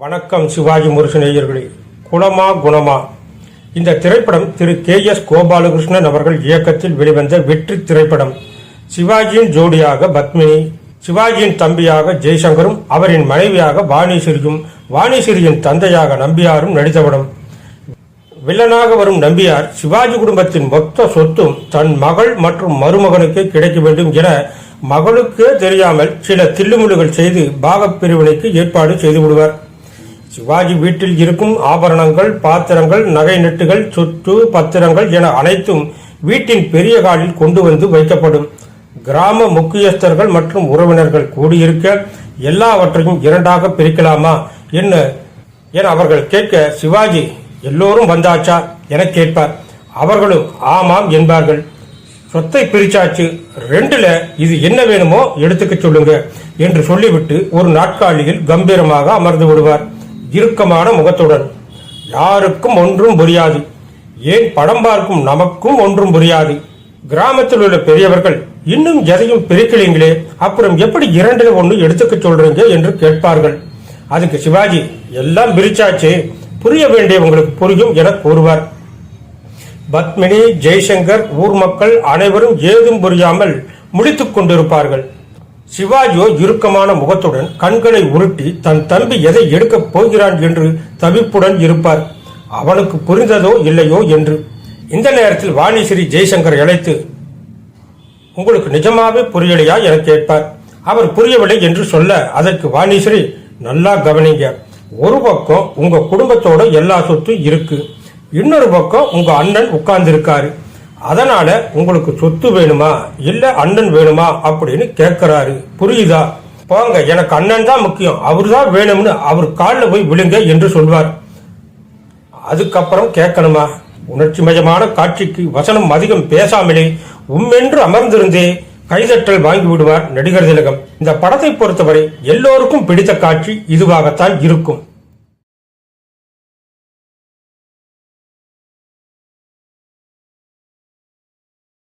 வணக்கம் சிவாஜி முருசநேயர்களே குணமா குணமா. இந்த திரைப்படம் திரு கே எஸ் கோபாலகிருஷ்ணன் அவர்கள் இயக்கத்தில் வெளிவந்த வெற்றி திரைப்படம். சிவாஜியின் ஜோடியாக பத்மினி சிவாஜியின் தம்பியாக ஜெய்சங்கரும் அவரின் மனைவியாக வாணிசிறியும் வாணிசிறியின் தந்தையாக நம்பியாரும் நடித்தவடம் வில்லனாக வரும் நம்பியார் சிவாஜி குடும்பத்தின் மொத்த சொத்தும் தன் மகள் மற்றும் மருமகனுக்கு கிடைக்க வேண்டும் என மகளுக்கே தெரியாமல் சில தில்லுமுழுகள் செய்து பாகப் பிரிவினைக்கு ஏற்பாடு செய்து விடுவார். சிவாஜி வீட்டில் இருக்கும் ஆபரணங்கள் பாத்திரங்கள் நகை நெட்டுகள் சொத்து பத்திரங்கள் என அனைத்தும் வீட்டின் பெரிய காலில் கொண்டு வந்து வைக்கப்படும். கிராம முக்கியஸ்தர்கள் மற்றும் உறவினர்கள் கூடியிருக்க எல்லாவற்றையும் இரண்டாக பிரிக்கலாமா என்ன என அவர்கள் கேட்க சிவாஜி எல்லோரும் வந்தாச்சா? என கேட்பார். அவர்களும் ஆமாம் என்பார்கள். சொத்தை பிரிச்சாச்சு ரெண்டுல இது என்ன வேணுமோ எடுத்துக்க சொல்லுங்க என்று சொல்லிவிட்டு ஒரு நாட்காலியில் கம்பீரமாக அமர்ந்து விடுவார். இறுக்கமான முகத்துடன் யாருக்கும் ஒன்றும் புரியாது. ஏன் படம் பார்க்கும் நமக்கும் ஒன்றும் புரியாது. கிராமத்தில் உள்ள பெரியவர்கள் இன்னும் எதையும் பிரிக்கலீங்களே அப்புறம் எப்படி இரண்டுல ஒன்று எடுத்துக்க சொல்றீங்க? என்று கேட்பார்கள். அதுக்கு சிவாஜி எல்லாம் பிரிச்சாச்சு. புரிய வேண்டியவங்களுக்கு புரியும் என கூறுவார். பத்மினி ஜெய்சங்கர் ஊர் மக்கள் அனைவரும் ஏதும் புரியாமல் முடித்துக் கொண்டிருப்பார்கள். சிவாஜியோ இறுக்கமான முகத்துடன் கண்களை உருட்டி தன் தம்பி எதை எடுக்கப் போகிறான் என்று தவிப்புடன் இருப்பார். அவனுக்கு புரிந்ததோ இல்லையோ என்று. இந்த நேரத்தில் வாணிஸ்ரீ ஜெய்சங்கர் அழைத்து உங்களுக்கு நிஜமாவே புரியலையா? என கேட்பார். அவர் புரியவில்லை என்று சொல்ல அதற்கு வாணிஸ்ரீ நல்லா கவனிங்க. ஒரு பக்கம் உங்க குடும்பத்தோட எல்லா சொத்தும் இருக்கு. இன்னொரு பக்கம் உங்க அண்ணன் உட்கார்ந்து அதனால் அதனால உங்களுக்கு சொத்து வேணுமா? இல்ல அண்ணன் வேணுமா? அப்படின்னு கேட்கிறாரு. புரியுதா? போங்க எனக்கு அண்ணன் தான் முக்கியம். அவர் தான் வேணும்னு அவர் காலில் போய் விழுங்க என்று சொல்வார். அதுக்கப்புறம் கேட்கணுமா? உணர்ச்சி மயமான காட்சிக்கு வசனம் அதிகம் பேசாமலே உம்மென்று அமர்ந்திருந்தே கைதட்டல் வாங்கி விடுவார் நடிகர் திலகம். இந்த படத்தை பொறுத்தவரை எல்லோருக்கும் பிடித்த காட்சி இதுவாகத்தான் இருக்கும்.